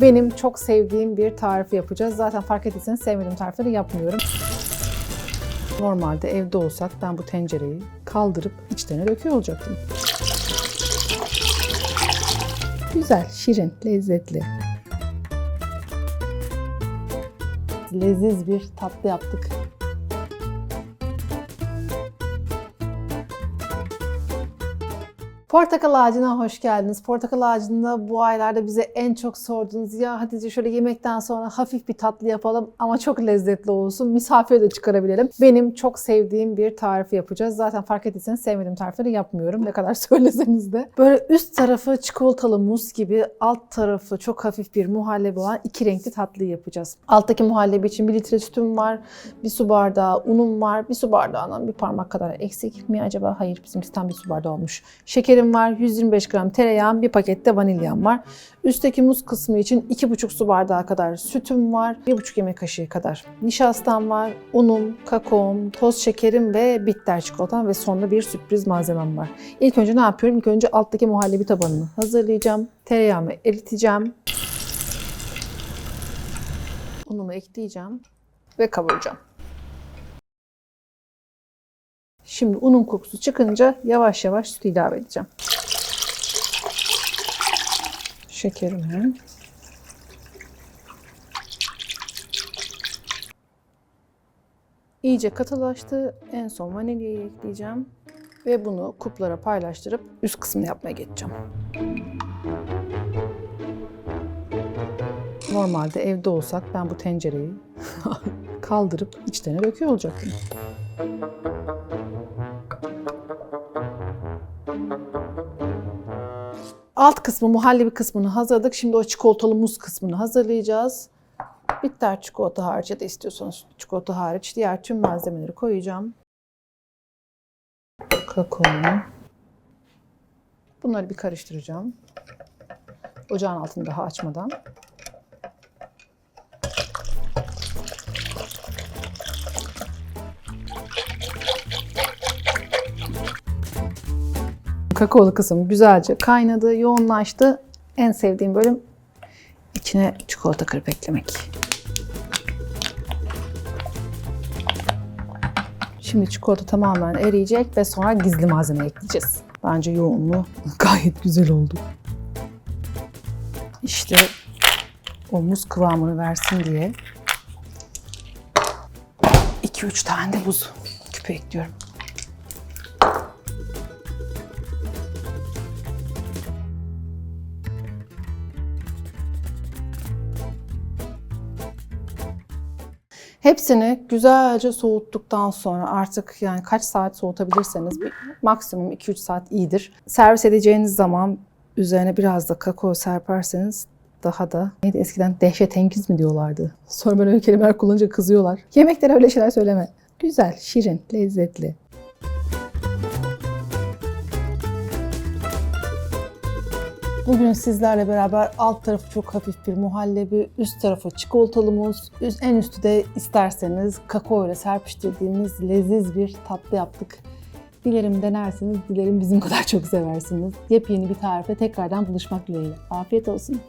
Benim çok sevdiğim bir tarifi yapacağız. Zaten fark ettiyseniz sevmediğim tarifleri yapmıyorum. Normalde evde olsak ben bu tencereyi kaldırıp içlerine döküyor olacaktım. Güzel, şirin, lezzetli. Leziz bir tatlı yaptık. Portakal ağacına hoş geldiniz. Portakal ağacında bu aylarda bize en çok sorduğunuz ya Hatice şöyle yemekten sonra hafif bir tatlı yapalım ama çok lezzetli olsun. Misafire de çıkarabilelim. Benim çok sevdiğim bir tarifi yapacağız. Zaten fark ettiyseniz sevmediğim tarifleri yapmıyorum. Ne kadar söyleseniz de. Böyle üst tarafı çikolatalı muz gibi alt tarafı çok hafif bir muhallebi olan iki renkli tatlıyı yapacağız. Alttaki muhallebi için bir litre sütüm var. Bir su bardağı unum var. Bir su bardağından bir parmak kadar eksik mi acaba? Hayır bizimkisi tam bir su bardağı olmuş. Şekerim var. 125 gram tereyağım. Bir pakette vanilyam var. Üstteki muz kısmı için 2,5 su bardağı kadar sütüm var. 1,5 yemek kaşığı kadar nişastam var. Unum, kakaom, toz şekerim ve bitter çikolatam ve sonunda bir sürpriz malzemem var. İlk önce ne yapıyorum? İlk önce alttaki muhallebi tabanını hazırlayacağım. Tereyağımı eriteceğim. Unumu ekleyeceğim ve kavuracağım. Şimdi unun kokusu çıkınca yavaş yavaş süt ilave edeceğim. Şekerimi. İyice katılaştı. En son vanilyayı ekleyeceğim. Ve bunu kuplara paylaştırıp üst kısmını yapmaya geçeceğim. Normalde evde olsak ben bu tencereyi kaldırıp içlerine döküyor olacaktım. Alt kısmı, muhallebi kısmını hazırladık. Şimdi o çikolatalı muz kısmını hazırlayacağız. Bitter çikolata hariç ya da istiyorsanız çikolata hariç diğer tüm malzemeleri koyacağım. Kakaomu. Bunları bir karıştıracağım. Ocağın altını daha açmadan. Kakaolu kısım güzelce kaynadı, yoğunlaştı. En sevdiğim bölüm içine çikolata kırıp eklemek. Şimdi çikolata tamamen eriyecek ve sonra gizli malzeme ekleyeceğiz. Bence yoğunluğu gayet güzel oldu. İşte o muz kıvamını versin diye 2-3 tane de buz küpü ekliyorum. Hepsini güzelce soğuttuktan sonra artık yani kaç saat soğutabilirseniz maksimum 2-3 saat iyidir. Servis edeceğiniz zaman üzerine biraz da kakao serperseniz daha da neydi eskiden dehşetengiz mi diyorlardı. Sonra böyle kelimeler kullanınca kızıyorlar. Yemeklere öyle şeyler söyleme. Güzel, şirin, lezzetli. Bugün sizlerle beraber alt tarafı çok hafif bir muhallebi, üst tarafı çikolatalı muz, en üstü de isterseniz kakao ile serpiştirdiğimiz leziz bir tatlı yaptık. Dilerim denersiniz, dilerim bizim kadar çok seversiniz. Yepyeni bir tarife tekrardan buluşmak dileğiyle. Afiyet olsun.